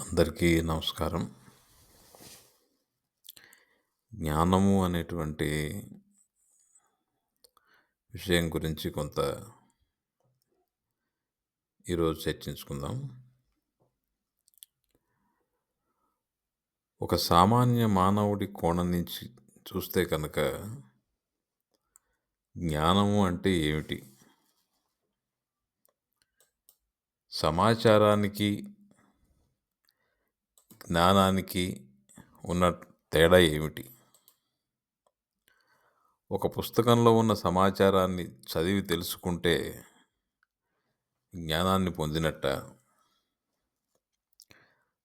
అందరికీ నమస్కారం. జ్ఞానము అనేటువంటి విషయం గురించి కొంత ఈరోజు చర్చించుకుందాం. ఒక సామాన్య మానవుడి కోణం నుంచి చూస్తే కనుక జ్ఞానము అంటే ఏమిటి? సమాచారానికి జ్ఞానానికి ఉన్న తేడా ఏమిటి? ఒక పుస్తకంలో ఉన్న సమాచారాన్ని చదివి తెలుసుకుంటే జ్ఞానాన్ని పొందినట్ట.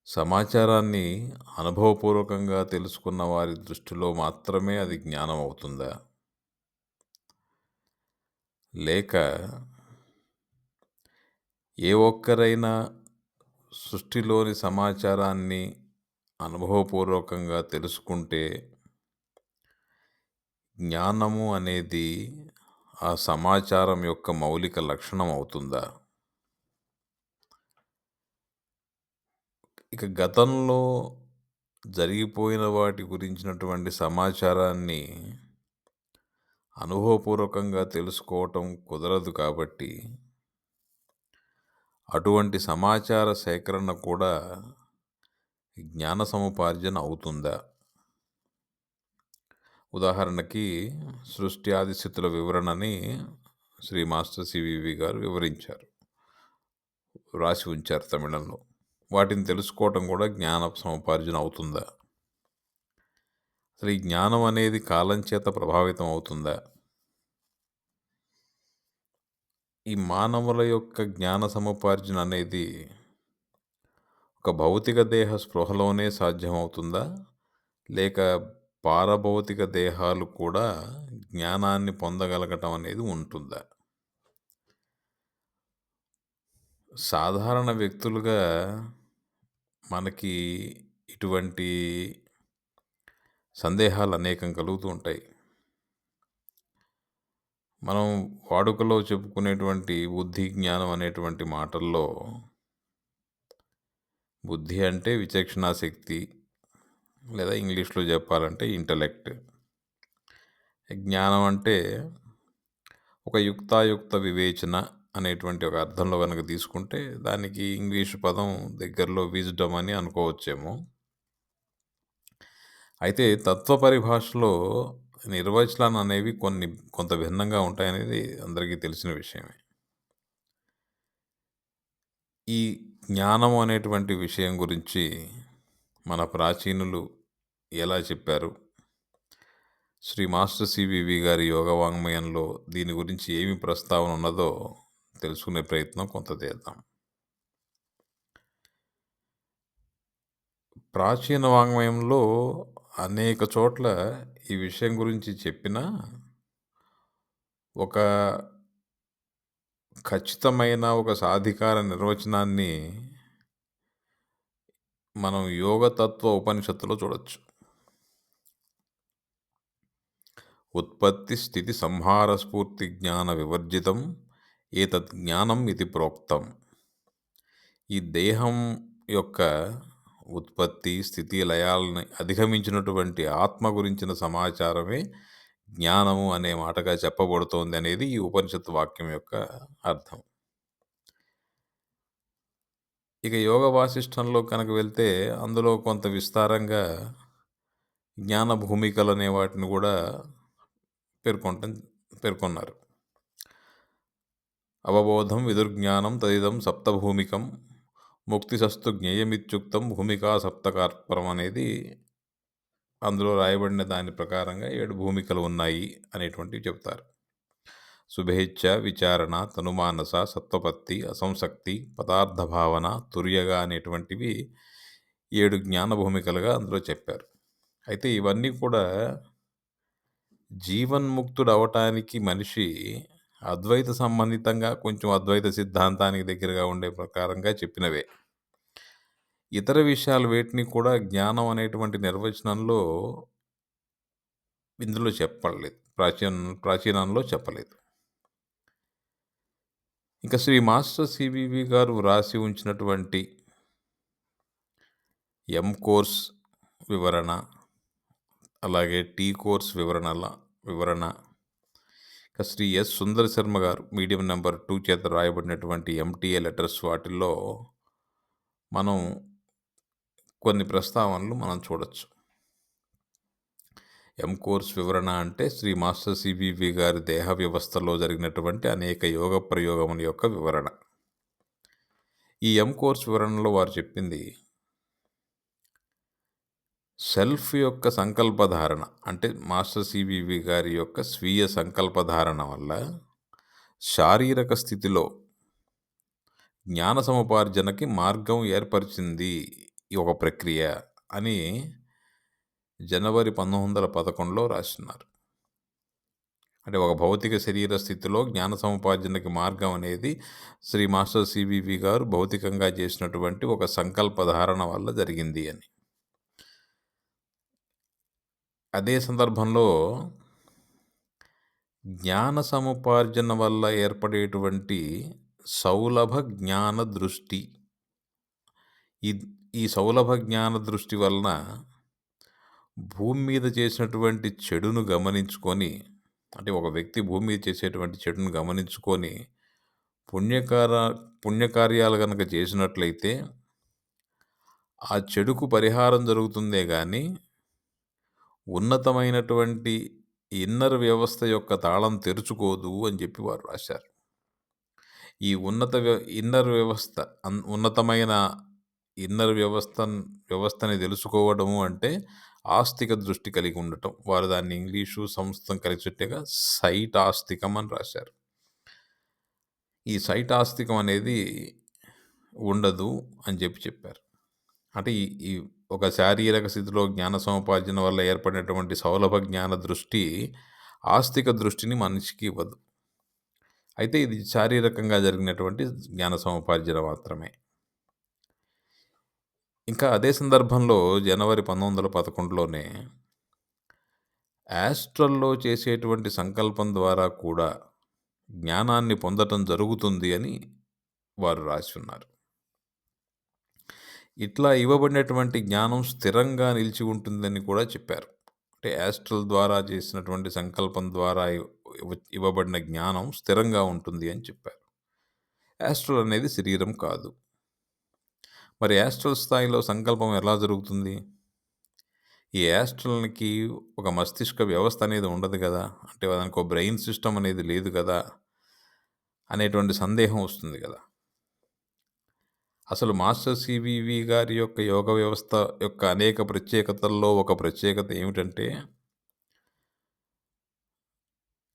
సమాచారాన్ని అనుభవపూర్వకంగా తెలుసుకున్న వారి దృష్టిలో మాత్రమే అది జ్ఞానం అవుతుందా? లేక ఏ ఒక్కరైనా సృష్టిలోని సమాచారాన్ని అనుభవపూర్వకంగా తెలుసుకుంటే జ్ఞానము అనేది ఆ సమాచారం యొక్క మౌలిక లక్షణం అవుతుందా? ఇక గతంలో జరిగిపోయిన వాటి గురించినటువంటి సమాచారాన్ని అనుభవపూర్వకంగా తెలుసుకోవటం కుదరదు కాబట్టి అటువంటి సమాచార సేకరణ కూడా జ్ఞాన సముపార్జన అవుతుందా? ఉదాహరణకి సృష్టి ఆది స్థితుల వివరణని శ్రీ మాస్టర్ సివివి గారు వివరించారు. రాసి ఉంచారు తమిళంలో. వాటిని తెలుసుకోవటం కూడా జ్ఞాన సముపార్జన అవుతుందా? అసలు ఈ జ్ఞానం అనేది కాలం చేత ప్రభావితం అవుతుందా? ఈ మానవుల యొక్క జ్ఞాన సముపార్జన అనేది ఒక భౌతిక దేహ స్పృహలోనే సాధ్యమవుతుందా? లేక పారభౌతిక దేహాలు కూడా జ్ఞానాన్ని పొందగలగటం అనేది ఉంటుందా? సాధారణ వ్యక్తులుగా మనకి ఇటువంటి సందేహాలు అనేకం కలుగుతూ ఉంటాయి. మనం వాడుకలో చెప్పుకునేటువంటి బుద్ధి జ్ఞానం అనేటువంటి మాటల్లో బుద్ధి అంటే విచక్షణా శక్తి లేదా ఇంగ్లీష్లో చెప్పాలంటే ఇంటలెక్ట్. జ్ఞానం అంటే ఒక యుక్తాయుక్త వివేచన అనేటువంటి ఒక అర్థంలో కనుక తీసుకుంటే దానికి ఇంగ్లీష్ పదం దగ్గరలో విజ్డమ్ అని అనుకోవచ్చేమో. అయితే తత్వ పరిభాషలో నిర్వచనాలు అనేవి కొన్ని కొంత భిన్నంగా ఉంటాయనేది అందరికీ తెలిసిన విషయమే. ఈ జ్ఞానం అనేటువంటి విషయం గురించి మన ప్రాచీనులు ఎలా చెప్పారు? శ్రీ మాస్టర్ సివివి గారి యోగ వాంగ్మయంలో దీని గురించి ఏమి ప్రస్తావన ఉన్నదో తెలుసుకునే ప్రయత్నం కొంత చేద్దాం. ప్రాచీన వాంగ్మయంలో అనేక చోట్ల ఈ విషయం గురించి చెప్పిన ఒక ఖచ్చితమైన ఒక సాధికార నిర్వచనాన్ని మనం యోగతత్వ ఉపనిషత్తులో చూడొచ్చు. ఉత్పత్తి స్థితి సంహార స్ఫూర్తి జ్ఞాన వివర్జితం ఏతత్ జ్ఞానం ఇది ప్రోక్తం. ఈ దేహం యొక్క ఉత్పత్తి స్థితి లయాలని అధిగమించినటువంటి ఆత్మ గురించిన సమాచారమే జ్ఞానము అనే మాటగా చెప్పబడుతోంది అనేది ఈ ఉపనిషత్తు వాక్యం యొక్క అర్థం. ఇక యోగ వాసిష్టంలో కనుక వెళ్తే అందులో కొంత విస్తారంగా జ్ఞాన భూమికలు అనే వాటిని కూడా పేర్కొనటం పేర్కొన్నారు. అవబోధం విదుర్జ్ఞానం తదిదం సప్తభూమికం ముక్తిసస్తు జ్ఞేయమిత్యుక్తం భూమికా సప్తకార్పరం అనేది అందులో రాయబడిన దాని ప్రకారంగా ఏడు భూమికలు ఉన్నాయి అనేటువంటివి చెప్తారు. శుభేచ్ఛ విచారణ తనుమానస సత్వపత్తి అసంశక్తి పదార్థ భావన తుర్యగా అనేటువంటివి ఏడు జ్ఞాన భూమికలుగా అందులో చెప్పారు. అయితే ఇవన్నీ కూడా జీవన్ముక్తుడు అవటానికి మనిషి అద్వైత సంబంధితంగా కొంచెం అద్వైత సిద్ధాంతానికి దగ్గరగా ఉండే ప్రకారంగా చెప్పినవే. ఇతర విషయాలు వేటిని కూడా జ్ఞానం అనేటువంటి నిర్వచనంలో ఇందులో చెప్పలేదు. ప్రాచీన ప్రాచీనంలో చెప్పలేదు. ఇంకా శ్రీ మాస్టర్ సిబివి గారు వ్రాసి ఉంచినటువంటి ఎం కోర్స్ వివరణ అలాగే టీ కోర్స్ వివరణల వివరణ ఇంకా శ్రీ ఎస్ సుందర శర్మ గారు మీడియం నెంబర్ టూ చేత రాయబడినటువంటి ఎంటీఏ లెటర్స్ వాటిల్లో మనం కొన్ని ప్రస్తావనలు మనం చూడొచ్చు. ఎం కోర్స్ వివరణ అంటే శ్రీ మాస్టర్ సివివి గారి దేహ వ్యవస్థలో జరిగినటువంటి అనేక యోగ ప్రయోగముల యొక్క వివరణ. ఈ ఎం కోర్స్ వివరణలో వారు చెప్పింది సెల్ఫ్ యొక్క సంకల్పధారణ అంటే మాస్టర్ సివివి గారి యొక్క స్వీయ సంకల్పధారణ వల్ల శారీరక స్థితిలో జ్ఞాన సముపార్జనకి మార్గం ఏర్పరిచింది. ఒక ప్రక్రియ అని జనవరి పంతొమ్మిది వందల పదకొండులో రాస్తున్నారు అంటే ఒక భౌతిక శరీర స్థితిలో జ్ఞాన సముపార్జనకి మార్గం అనేది శ్రీ మాస్టర్ సివివి గారు భౌతికంగా చేసినటువంటి ఒక సంకల్ప ధారణ వల్ల జరిగింది అని. అదే సందర్భంలో జ్ఞాన సముపార్జన వల్ల ఏర్పడేటువంటి సౌలభ జ్ఞాన దృష్టి ఈ సౌలభ జ్ఞాన దృష్టి వలన భూమి మీద చేసినటువంటి చెడును గమనించుకొని అంటే ఒక వ్యక్తి భూమి మీద చేసేటువంటి చెడును గమనించుకొని పుణ్యకార పుణ్యకార్యాలు కనుక చేసినట్లయితే ఆ చెడుకు పరిహారం జరుగుతుందే కానీ ఉన్నతమైనటువంటి ఇన్నర్ వ్యవస్థ యొక్క తాళం తెరుచుకోదు అని చెప్పి వారు రాశారు. ఈ ఉన్నత ఇన్నర్ వ్యవస్థ ఉన్నతమైన ఇన్నర్ వ్యవస్థ వ్యవస్థని తెలుసుకోవడము అంటే ఆస్తిక దృష్టి కలిగి ఉండటం. వారు దాన్ని ఇంగ్లీషు సంస్కృతం కలిసిట్టుగా సైట్ ఆస్తికం అని రాశారు. ఈ సైట్ ఆస్తికం అనేది ఉండదు అని చెప్పి చెప్పారు. అంటే ఈ ఈ ఒక శారీరక స్థితిలో జ్ఞాన సముపార్జన వల్ల ఏర్పడినటువంటి సౌలభ జ్ఞాన దృష్టి ఆస్తిక దృష్టిని మనిషికి ఇవ్వదు. అయితే ఇది శారీరకంగా జరిగినటువంటి జ్ఞాన సముపార్జన మాత్రమే. ఇంకా అదే సందర్భంలో జనవరి పంతొమ్మిది వందల పదకొండులోనే యాస్ట్రల్లో చేసేటువంటి సంకల్పం ద్వారా కూడా జ్ఞానాన్ని పొందటం జరుగుతుంది అని వారు రాసి ఉన్నారు ఇట్లా ఇవ్వబడినటువంటి జ్ఞానం స్థిరంగా నిలిచి ఉంటుందని కూడా చెప్పారు. అంటే యాస్ట్రల్ ద్వారా చేసినటువంటి సంకల్పం ద్వారా ఇవ్వబడిన జ్ఞానం స్థిరంగా ఉంటుంది అని చెప్పారు. యాస్ట్రల్ అనేది శరీరం కాదు. మరి యాస్ట్రల్ స్థాయిలో సంకల్పం ఎలా జరుగుతుంది? ఈ యాస్ట్రల్కి ఒక మస్తిష్క వ్యవస్థ అనేది ఉండదు కదా? అంటే దానికి ఒక బ్రెయిన్ సిస్టమ్ అనేది లేదు కదా? అనేటువంటి సందేహం వస్తుంది కదా? అసలు మాస్టర్ సివివి గారి యొక్క యోగ వ్యవస్థ యొక్క అనేక ప్రత్యేకతల్లో ఒక ప్రత్యేకత ఏమిటంటే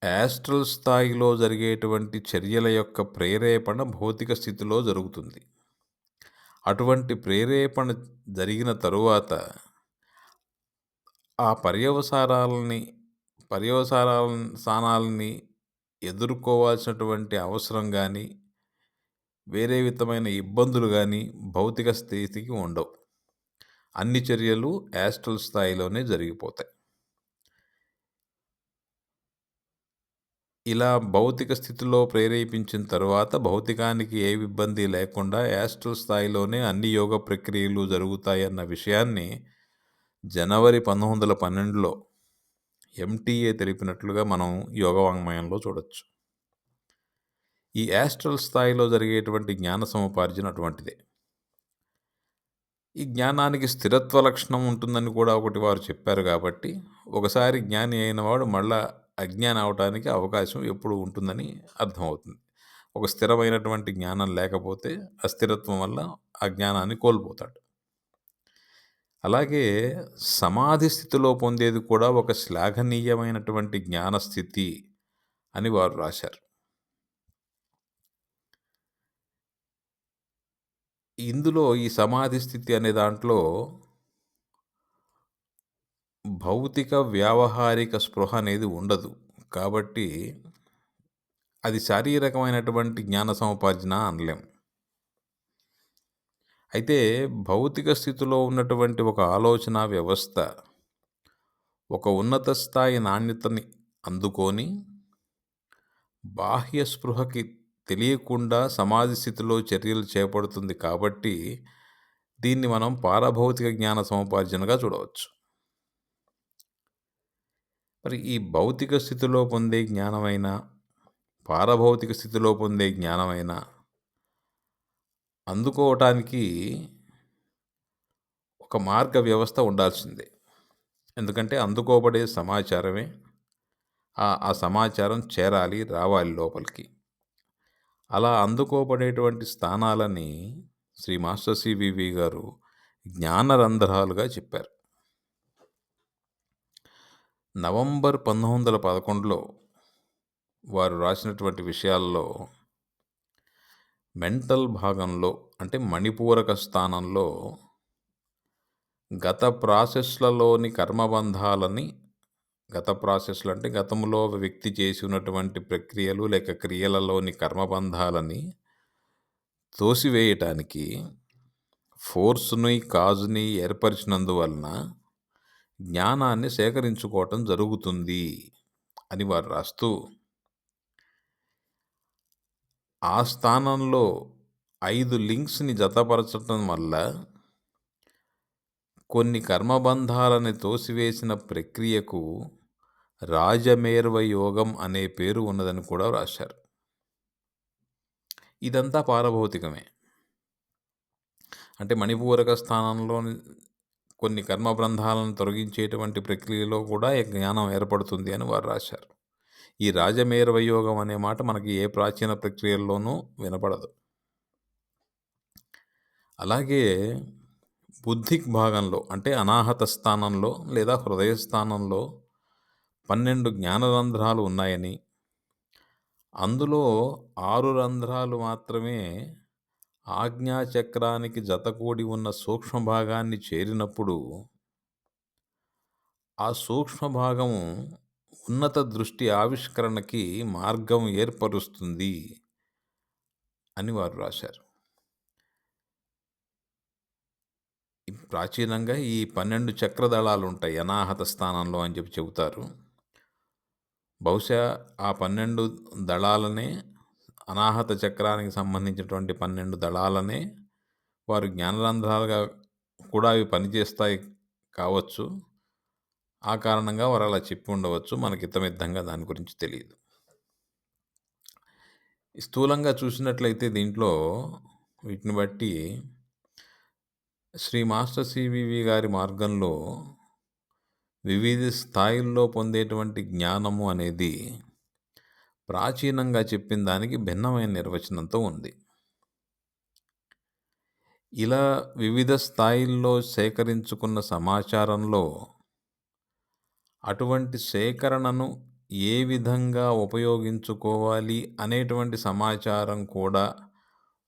యాస్ట్రల్ స్థాయిలో జరిగేటువంటి చర్యల యొక్క ప్రేరేపణ భౌతిక స్థితిలో జరుగుతుంది. అటువంటి ప్రేరేపణ జరిగిన తరువాత ఆ పర్యవసారాలని పర్యవసారాల స్థానాలని ఎదుర్కోవాల్సినటువంటి అవసరం కానీ వేరే విధమైన ఇబ్బందులు కానీ భౌతిక స్థితికి ఉండవు. అన్ని చర్యలు యాస్ట్రల్ స్థాయిలోనే జరిగిపోతాయి. ఇలా భౌతిక స్థితిలో ప్రేరేపించిన తర్వాత భౌతికానికి ఏ ఇబ్బంది లేకుండా యాస్ట్రల్ స్థాయిలోనే అన్ని యోగ ప్రక్రియలు జరుగుతాయన్న విషయాన్ని జనవరి పంతొమ్మిది వందల పన్నెండులో ఎంటీఏ తెలిపినట్లుగా మనం యోగ వాంగ్మయంలో చూడొచ్చు. ఈ యాస్ట్రల్ స్థాయిలో జరిగేటువంటి జ్ఞాన సముపార్జన అటువంటిదే. ఈ జ్ఞానానికి స్థిరత్వ లక్షణం ఉంటుందని కూడా ఒకటి వారు చెప్పారు కాబట్టి ఒకసారి జ్ఞాని అయినవాడు మళ్ళా అజ్ఞానం అవడానికి అవకాశం ఎప్పుడు ఉంటుందని అర్థమవుతుంది. ఒక స్థిరమైనటువంటి జ్ఞానం లేకపోతే అస్థిరత్వం వల్ల ఆ జ్ఞానాన్ని కోల్పోతాడు. అలాగే సమాధి స్థితిలో పొందేది కూడా ఒక శ్లాఘనీయమైనటువంటి జ్ఞానస్థితి అని వారు రాశారు. ఇందులో ఈ సమాధి స్థితి అనే దాంట్లో భౌతిక వ్యావహారిక స్పృహ అనేది ఉండదు. కాబట్టి అది శారీరకమైనటువంటి జ్ఞాన సముపార్జన అనలేం. అయితే భౌతిక స్థితిలో ఉన్నటువంటి ఒక ఆలోచన వ్యవస్థ ఒక ఉన్నత స్థాయి నాణ్యతని అందుకొని బాహ్య స్పృహకి తెలియకుండా సమాధి స్థితిలో చర్యలు చేపడుతుంది కాబట్టి దీన్ని మనం పారభౌతిక జ్ఞాన సముపార్జనగా చూడవచ్చు. మరి ఈ భౌతిక స్థితిలో పొందే జ్ఞానమైన పారభౌతిక స్థితిలో పొందే జ్ఞానమైన అందుకోవటానికి ఒక మార్గ వ్యవస్థ ఉండాల్సిందే. ఎందుకంటే అందుకోబడే సమాచారమే ఆ ఆ సమాచారం చేరాలి రావాలి లోపలికి. అలా అందుకోబడేటువంటి స్థానాలని శ్రీ మాస్టర్ సివివి గారు జ్ఞానరంధ్రాలుగా చెప్పారు. నవంబర్ పంతొమ్మిది వందల పదకొండులో వారు రాసినటువంటి విషయాల్లో మెంటల్ భాగంలో అంటే మణిపూరక స్థానంలో గత ప్రాసెస్లలోని కర్మబంధాలని గత ప్రాసెస్లు అంటే గతంలో వ్యక్తి చేసి ఉన్నటువంటి ప్రక్రియలు లేక క్రియలలోని కర్మబంధాలని తోసివేయటానికి ఫోర్స్ని కాజుని ఏర్పరిచినందువలన జ్ఞానాన్ని సేకరించుకోవటం జరుగుతుంది అని వారు రాస్తూ ఆ స్థానంలో ఐదు లింక్స్ని జతపరచటం వల్ల కొన్ని కర్మబంధాలని తోసివేసిన ప్రక్రియకు రాజమేర్వ యోగం అనే పేరు ఉన్నదని కూడా రాశారు. ఇదంతా పారభౌతికమే. అంటే మణిపూరక స్థానంలో కొన్ని కర్మబంధాలను తొలగించేటువంటి ప్రక్రియలో కూడా ఈ జ్ఞానం ఏర్పడుతుంది అని వారు రాశారు. ఈ రాజమేర్వ యోగం అనే మాట మనకి ఏ ప్రాచీన ప్రక్రియల్లోనూ వినపడదు. అలాగే బుద్ధిక్ భాగంలో అంటే అనాహత స్థానంలో లేదా హృదయ స్థానంలో పన్నెండు జ్ఞానరంధ్రాలు ఉన్నాయని అందులో ఆరు రంధ్రాలు మాత్రమే ఆజ్ఞాచక్రానికి జతకూడి ఉన్న సూక్ష్మ భాగాన్ని చేరినప్పుడు ఆ సూక్ష్మ భాగము ఉన్నత దృష్టి ఆవిష్కరణకి మార్గం ఏర్పరుస్తుంది అని వారు రాశారు. ప్రాచీనంగా ఈ పన్నెండు చక్రదళాలు ఉంటాయి అనాహత స్థానంలో అని చెప్పి చెబుతారు. బహుశా ఆ పన్నెండు దళాలనే అనాహత చక్రానికి సంబంధించినటువంటి పన్నెండు దళాలనే వారు జ్ఞానరంధ్రాలుగా కూడా అవి పనిచేస్తాయి కావచ్చు. ఆ కారణంగా వారు అలా చెప్పి ఉండవచ్చు. మనకి ఇతమిద్దంగా దాని గురించి తెలియదు. స్థూలంగా చూసినట్లయితే దీంట్లో వీటిని బట్టి శ్రీ మాస్టర్ సివివి గారి మార్గంలో వివిధ స్థాయిల్లో పొందేటువంటి జ్ఞానము అనేది ప్రాచీనంగా చెప్పిన దానికి భిన్నమైన నిర్వచనంతో ఉంది. ఇలా వివిధ స్థాయిల్లో సేకరించుకున్న సమాచారంలో అటువంటి సేకరణను ఏ విధంగా ఉపయోగించుకోవాలి అనేటువంటి సమాచారం కూడా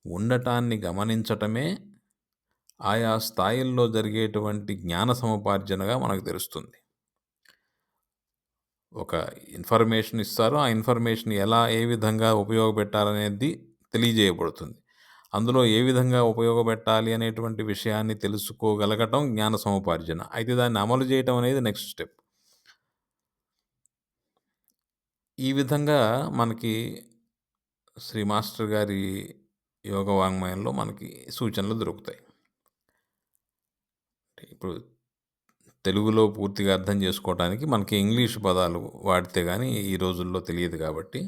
ఉండటాన్ని గమనించటమే ఆయా స్థాయిల్లో జరిగేటువంటి జ్ఞాన సముపార్జనగా మనకు తెలుస్తుంది. ఒక ఇన్ఫర్మేషన్ ఇస్తారు ఆ ఇన్ఫర్మేషన్ ఎలా ఏ విధంగా ఉపయోగపెట్టాలనేది తెలియజేయబడుతుంది. అందులో ఏ విధంగా ఉపయోగపెట్టాలి అనేటువంటి విషయాన్ని తెలుసుకోగలగటం జ్ఞాన సముపార్జన. అయితే దాన్ని అమలు చేయటం అనేది నెక్స్ట్ స్టెప్. ఈ విధంగా మనకి శ్రీ మాస్టర్ గారి యోగ వాంగ్మయంలో మనకి సూచనలు దొరుకుతాయి. ఇప్పుడు తెలుగులో పూర్తిగా అర్థం చేసుకోవడానికి మనకి ఇంగ్లీష్ పదాలు వాడితే కానీ ఈ రోజుల్లో తెలియదు కాబట్టి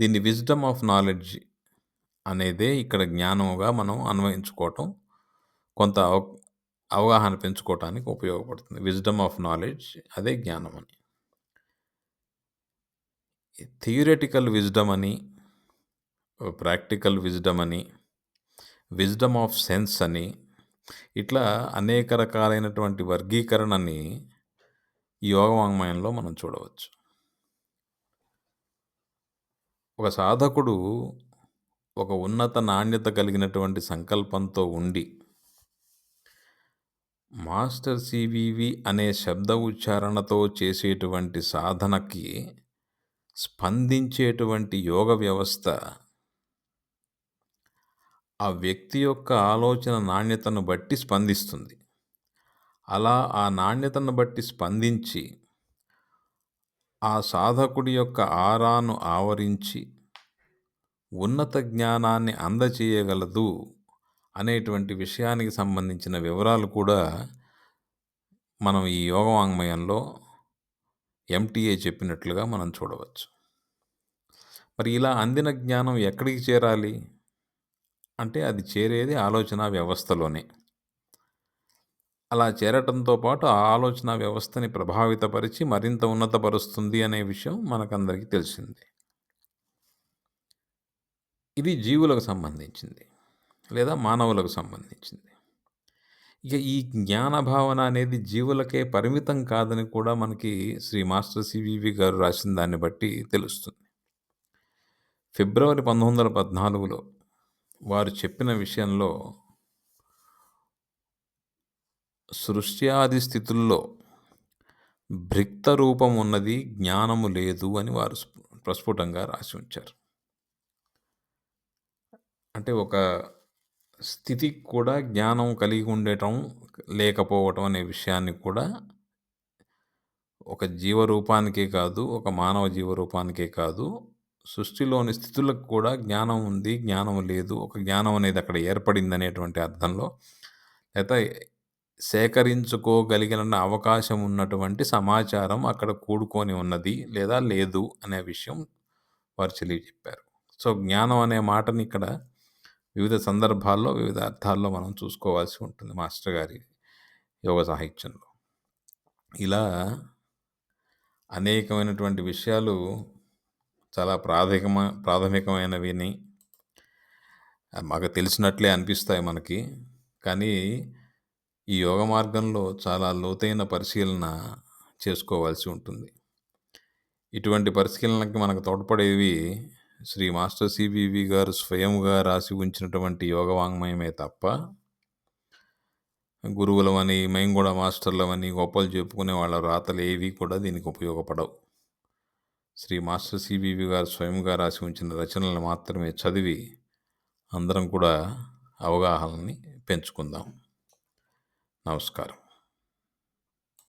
దీన్ని విజ్డమ్ ఆఫ్ నాలెడ్జ్ అనేదే ఇక్కడ జ్ఞానముగా మనం అన్వయించుకోవటం కొంత అవ- అవగాహన పెంచుకోవటానికి ఉపయోగపడుతుంది. విజ్డమ్ ఆఫ్ నాలెడ్జ్ అదే జ్ఞానం అని. థియరటికల్ విజ్డమ్ అని ప్రాక్టికల్ విజ్డమ్ అని విజ్డమ్ ఆఫ్ సెన్స్ అని ఇట్లా అనేక రకాలైనటువంటి వర్గీకరణని యోగ వాంగ్మయంలో మనం చూడవచ్చు. ఒక సాధకుడు ఒక ఉన్నత నాణ్యత కలిగినటువంటి సంకల్పంతో ఉండి మాస్టర్ సివివి అనే శబ్ద ఉచ్చారణతో చేసేటువంటి సాధనకి స్పందించేటువంటి యోగ వ్యవస్థ ఆ వ్యక్తి యొక్క ఆలోచన నాణ్యతను బట్టి స్పందిస్తుంది. అలా ఆ నాణ్యతను బట్టి స్పందించి ఆ సాధకుడి యొక్క ఆరాను ఆవరించి ఉన్నత జ్ఞానాన్ని అందచేయగలదు అనేటువంటి విషయానికి సంబంధించిన వివరాలు కూడా మనం ఈ యోగ వాంగ్మయంలో ఎంటీఏ చెప్పినట్లుగా మనం చూడవచ్చు. మరి ఇలా అందిన జ్ఞానం ఎక్కడికి చేరాలి? అంటే అది చేరేది ఆలోచన వ్యవస్థలోనే. అలా చేరటంతో పాటు ఆ ఆలోచన వ్యవస్థని ప్రభావితపరిచి మరింత ఉన్నతపరుస్తుంది అనే విషయం మనకందరికీ తెలిసింది. ఇది జీవులకు సంబంధించింది లేదా మానవులకు సంబంధించింది. ఇక ఈ జ్ఞాన భావన అనేది జీవులకే పరిమితం కాదని కూడా మనకి శ్రీ మాస్టర్ సివివి గారు రాసిన దాన్ని బట్టి తెలుస్తుంది. ఫిబ్రవరి పంతొమ్మిది వందల పద్నాలుగులో వారు చెప్పిన విషయంలో సృష్ట్యాది స్థితుల్లో భ్రిక్త రూపం ఉన్నది జ్ఞానము లేదు అని వారు ప్రస్ఫుటంగా రాసి ఉంచారు. అంటే ఒక స్థితికి కూడా జ్ఞానం కలిగి ఉండటం లేకపోవటం అనే విషయాన్ని కూడా ఒక జీవరూపానికే కాదు ఒక మానవ జీవరూపానికే కాదు సృష్టిలోని స్థితులకు కూడా జ్ఞానం ఉంది జ్ఞానం లేదు. ఒక జ్ఞానం అనేది అక్కడ ఏర్పడింది అనేటువంటి అర్థంలో అయితే సేకరించుకోగలిగిన అవకాశం ఉన్నటువంటి సమాచారం అక్కడ కూడుకొని ఉన్నది లేదా లేదు అనే విషయం వారు చెప్పారు సో జ్ఞానం అనే మాటని ఇక్కడ వివిధ సందర్భాల్లో వివిధ అర్థాల్లో మనం చూసుకోవాల్సి ఉంటుంది మాస్టర్ గారి యోగ సాహిత్యంలో. ఇలా అనేకమైనటువంటి విషయాలు చాలా ప్రాథమికమ ప్రాథమికమైనవిని మాకు తెలిసినట్లే అనిపిస్తాయి మనకి. కానీ ఈ యోగ మార్గంలో చాలా లోతైన పరిశీలన చేసుకోవాల్సి ఉంటుంది. ఇటువంటి పరిశీలనకి మనకు తోడ్పడేవి శ్రీ మాస్టర్ సివివి గారు స్వయంగా రాసి ఉంచినటువంటి యోగ వాంగ్మయమే తప్ప గురువులమని మేము కూడా మాస్టర్లమని గొప్పలు చెప్పుకునే వాళ్ళ రాతలు ఏవి కూడా దీనికి ఉపయోగపడవు. శ్రీ మాస్టర్ సిబివి గారు స్వయంగా రాసి ఉంచిన రచనలు మాత్రమే చదివి అందరం కూడా అవగాహనని పెంచుకుందాం. నమస్కారం.